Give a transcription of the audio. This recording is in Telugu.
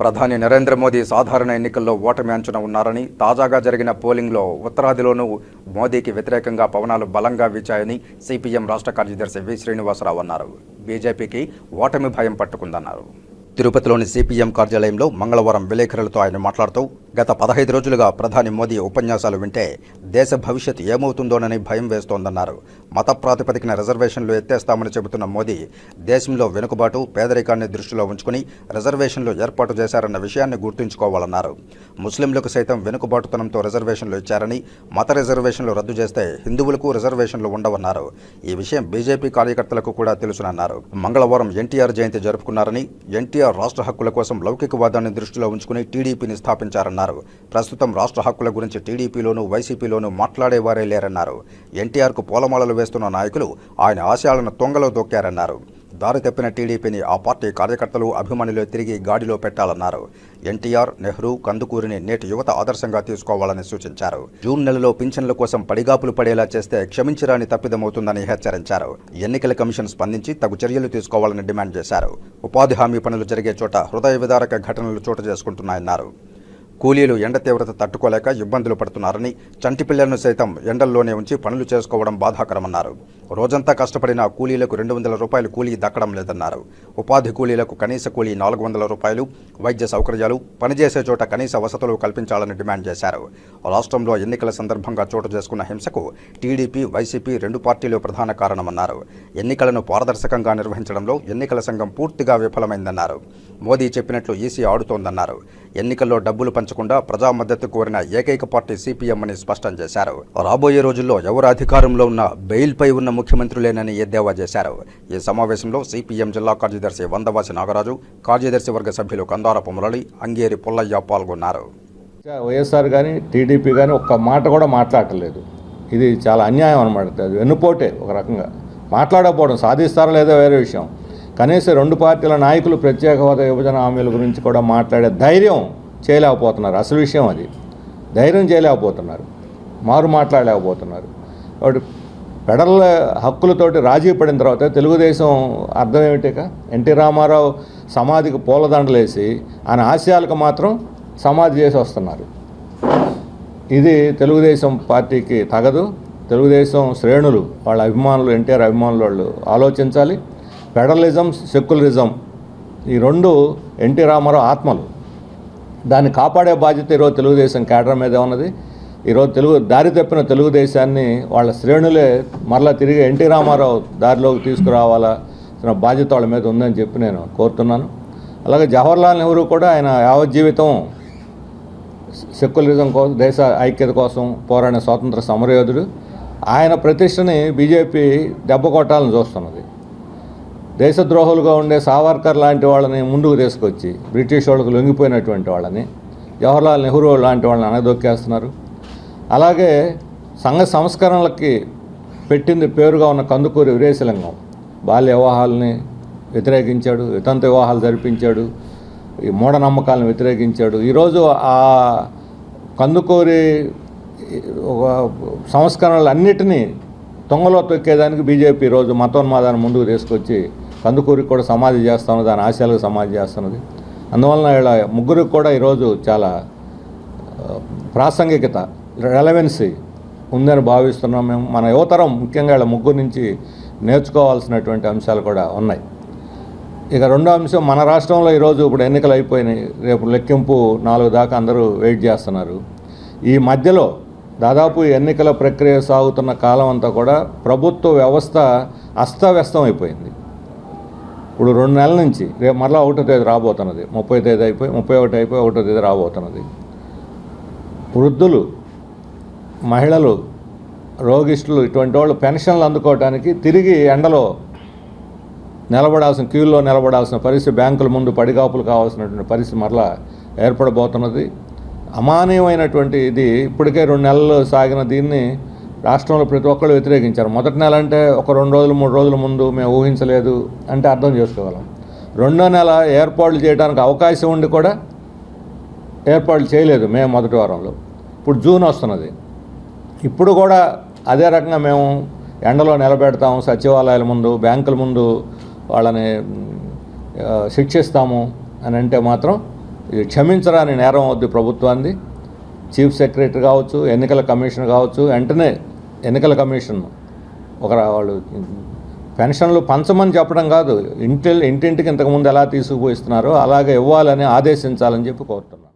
ప్రధాని నరేంద్ర మోదీ సాధారణ ఎన్నికల్లో ఓటమి అంచున ఉన్నారని తాజాగా జరిగిన పోలింగ్లో ఉత్తరాదిలోనూ మోదీకి వ్యతిరేకంగా పవనాలు బలంగా వీచాయని సిపిఎం రాష్ట్ర కార్యదర్శి వి. శ్రీనివాసరావు అన్నారు. బీజేపీకి ఓటమి భయం పట్టుకుందన్నారు. తిరుపతిలోని సిపిఎం కార్యాలయంలో మంగళవారం విలేకరులతో ఆయన మాట్లాడుతూ గత పదహైదు రోజులుగా ప్రధాని మోదీ ఉపన్యాసాలు వింటే దేశ భవిష్యత్ ఏమవుతుందోనని భయం వేస్తోందన్నారు. మత ప్రాతిపదికన రిజర్వేషన్లు ఎత్తేస్తామని చెబుతున్న మోదీ దేశంలో వెనుకబాటు పేదరికాన్ని దృష్టిలో ఉంచుకుని రిజర్వేషన్లు ఏర్పాటు చేశారన్న విషయాన్ని గుర్తుంచుకోవాలన్నారు. ముస్లింలకు సైతం వెనుకబాటుతనంతో రిజర్వేషన్లు ఇచ్చారని మత రిజర్వేషన్లు రద్దు చేస్తే హిందువులకు రిజర్వేషన్లు ఉండవన్నారు. ఈ విషయం బీజేపీ కార్యకర్తలకు కూడా తెలుసునన్నారు. మంగళవారం ఎన్టీఆర్ జయంతి జరుపుకున్నారని ఎన్టీఆర్ రాష్ట్ర హక్కుల కోసం లౌకికవాదాన్ని దృష్టిలో ఉంచుకుని టీడీపీని స్థాపించారన్నారు. ప్రస్తుతం రాష్ట్ర హక్కుల గురించి టీడీపీలోనూ వైసీపీలోనూ మాట్లాడేవారే లేరన్నారు. ఎన్టీఆర్కు పూలమాలలు వేస్తున్న నాయకులు ఆయన ఆశయాలను తొంగలో దొక్కారన్నారు. దారి తప్పిన టీడీపీని ఆ పార్టీ కార్యకర్తలు అభిమానులు తిరిగి గాడిలో పెట్టాలన్నారు. ఎన్టీఆర్ నెహ్రూ కందుకూరిని నేటి యువత ఆదర్శంగా తీసుకోవాలని సూచించారు. జూన్ నెలలో పింఛన్ల కోసం పడిగాపులు పడేలా చేస్తే క్షమించరాని తప్పిదమవుతుందని హెచ్చరించారు. ఎన్నికల కమిషన్ స్పందించి తగు చర్యలు తీసుకోవాలని డిమాండ్ చేశారు. ఉపాధి హామీ పనులు జరిగే చోట హృదయ విదారక ఘటనలు చోటు చేసుకుంటున్నాయన్నారు. కూలీలు ఎండ తీవ్రత తట్టుకోలేక ఇబ్బందులు పడుతున్నారని చంటి పిల్లలను సైతం ఎండల్లోనే ఉంచి పనులు చేసుకోవడం బాధాకరమన్నారు. రోజంతా కష్టపడిన కూలీలకు రెండు వందల రూపాయలు కూలీ దక్కడం లేదన్నారు. ఉపాధి కూలీలకు కనీస కూలీ నాలుగు వందల రూపాయలు వైద్య సౌకర్యాలు పనిచేసే చోట కనీస వసతులు కల్పించాలని డిమాండ్ చేశారు. రాష్ట్రంలో ఎన్నికల సందర్భంగా చోటు చేసుకున్న హింసకు టీడీపీ వైసీపీ రెండు పార్టీలు ప్రధాన కారణమన్నారు. ఎన్నికలను పారదర్శకంగా నిర్వహించడంలో ఎన్నికల సంఘం పూర్తిగా విఫలమైందన్నారు. మోదీ చెప్పినట్లు ఈసీ ఆడుతోందన్నారు. ఎన్నికల్లో డబ్బులు పంచకుండా ప్రజా మద్దతు కోరిన ఏకైక పార్టీ సిపిఎం అని స్పష్టం చేశారు. రాబోయే రోజుల్లో ఎవరు అధికారంలో ఉన్న బెయిల్పై ఉన్న ముఖ్యమంత్రులేనని ఎద్దేవా చేశారు. ఈ సమావేశంలో సిపిఎం జిల్లా కార్యదర్శి వందవాసి నాగరాజు కార్యదర్శి వర్గ సభ్యులు కందారపు మురళి అంగేరి పుల్లయ్య పాల్గొన్నారు. వైఎస్ఆర్ కానీ టీడీపీ కానీ ఒక్క మాట కూడా మాట్లాడలేదు. ఇది చాలా అన్యాయం అనమాట అది వెన్నుపోటే ఒక రకంగా. మాట్లాడకపోవడం సాధిస్తారో లేదో వేరే విషయం. కనీసం రెండు పార్టీల నాయకులు ప్రత్యేక హోదా విభజన హామీల గురించి కూడా మాట్లాడే ధైర్యం చేయలేకపోతున్నారు. అసలు విషయం అది. ధైర్యం చేయలేకపోతున్నారు. మారు మాట్లాడలేకపోతున్నారు. కాబట్టి ఫెడరల్ హక్కులతోటి రాజీ పడిన తర్వాత తెలుగుదేశం అర్థం ఏమిటిక ఎన్టీ రామారావు సమాధికి పూలదండలేసి ఆయన ఆశయాలకు మాత్రం సమాధి చేసి వస్తున్నారు. ఇది తెలుగుదేశం పార్టీకి తగదు. తెలుగుదేశం శ్రేణులు వాళ్ళ అభిమానులు ఎన్టీఆర్ అభిమానులు వాళ్ళు ఆలోచించాలి. ఫెడరలిజం సెక్యులరిజం ఈ రెండు ఎన్టీ రామారావు ఆత్మలు. దాన్ని కాపాడే బాధ్యత ఈరోజు తెలుగుదేశం కేడర్ మీద ఉన్నది. ఈరోజు తెలుగు దారి తప్పిన తెలుగుదేశాన్ని వాళ్ళ శ్రేణులే మరలా తిరిగి ఎన్టీ రామారావు దారిలోకి తీసుకురావాలా బాధ్యత వాళ్ళ మీద ఉందని చెప్పి నేను కోరుతున్నాను. అలాగే జవహర్లాల్ నెహ్రూ కూడా ఆయన యావత్ జీవితం సెక్యులరిజం కోసం దేశ ఐక్యత కోసం పోరాడిన స్వాతంత్ర సమరయోధుడు. ఆయన ప్రతిష్టని బీజేపీ దెబ్బ కొట్టాలని చూస్తున్నది. దేశద్రోహులుగా ఉండే సావర్కర్ లాంటి వాళ్ళని ముందుకు తీసుకొచ్చి బ్రిటిష్ వాళ్ళకు లొంగిపోయినటువంటి వాళ్ళని జవహర్లాల్ నెహ్రూ లాంటి వాళ్ళని అనదొక్కేస్తున్నారు. అలాగే సంఘ సంస్కరణలకి పెట్టింది పేరుగా ఉన్న కందుకూరి వీరేశలింగం. బాల్య వివాహాలని వ్యతిరేకించాడు వితంత వివాహాలు జరిపించాడు ఈ మూఢనమ్మకాలను వ్యతిరేకించాడు. ఈరోజు ఆ కందుకూరి ఒక సంస్కరణలు అన్నిటినీ తొంగలో తొక్కేదానికి బీజేపీ ఈరోజు మతోన్మాదాన్ని ముందుకు తీసుకొచ్చి కందుకూరికి కూడా సమాధి చేస్తున్నది దాని ఆశయాలకు సమాధి చేస్తున్నది. అందువలన ఇలా ముగ్గురికి కూడా ఈరోజు చాలా ప్రాసంగికత రెలవెన్సీ ఉందని భావిస్తున్నాం మేము. మన యువతరం ముఖ్యంగా ఇలా ముగ్గురు నుంచి నేర్చుకోవాల్సినటువంటి అంశాలు కూడా ఉన్నాయి. ఇక రెండో అంశం మన రాష్ట్రంలో ఈరోజు ఇప్పుడు ఎన్నికలు అయిపోయినాయి. రేపు లెక్కింపు నాలుగు దాకా అందరూ వెయిట్ చేస్తున్నారు. ఈ మధ్యలో దాదాపు ఎన్నికల ప్రక్రియ సాగుతున్న కాలం అంతా కూడా ప్రభుత్వ వ్యవస్థ అస్తవ్యస్తం అయిపోయింది ఇప్పుడు రెండు నెలల నుంచి రేపు మరలా ఒకటో తేదీ రాబోతున్నది. ముప్పై తేదీ అయిపోయి ముప్పై ఒకటి అయిపోయి ఒకటో తేదీ రాబోతున్నది. వృద్ధులు మహిళలు రోగిష్టులు ఇటువంటి వాళ్ళు పెన్షన్లు అందుకోవడానికి తిరిగి ఎండలో నిలబడాల్సిన క్యూల్లో నిలబడాల్సిన పరిస్థితి బ్యాంకుల ముందు పడిగాపులు కావాల్సినటువంటి పరిస్థితి మరలా ఏర్పడబోతున్నది. అమానీయమైనటువంటి ఇది ఇప్పటికే రెండు నెలలు సాగిన దీన్ని రాష్ట్రంలో ప్రతి ఒక్కళ్ళు వ్యతిరేకించారు. మొదటి నెల అంటే ఒక రెండు రోజులు మూడు రోజుల ముందు మేము ఊహించలేదు అంటే అర్థం చేసుకోగలం. రెండో నెల ఏర్పాట్లు చేయడానికి అవకాశం ఉండి కూడా ఏర్పాట్లు చేయలేదు మే మొదటి వారంలో. ఇప్పుడు జూన్ వస్తున్నది. ఇప్పుడు కూడా అదే రకంగా మేము ఎండలో నిలబెడతాము సచివాలయాల ముందు బ్యాంకుల ముందు వాళ్ళని శిక్షిస్తాము అని అంటే మాత్రం ఇది క్షమించరాని నేరం అవుద్ది ప్రభుత్వాన్ని చీఫ్ సెక్రటరీ కావచ్చు ఎన్నికల కమిషన్ కావచ్చు వెంటనే ఎన్నికల కమిషన్. ఒక వాళ్ళు పెన్షన్లు పంచమని చెప్పడం కాదు ఇంటి ఇంటింటికి ఇంతకుముందు ఎలా తీసుకుపోయిస్తున్నారో అలాగే ఇవ్వాలని ఆదేశించాలని చెప్పి కోరుతున్నాను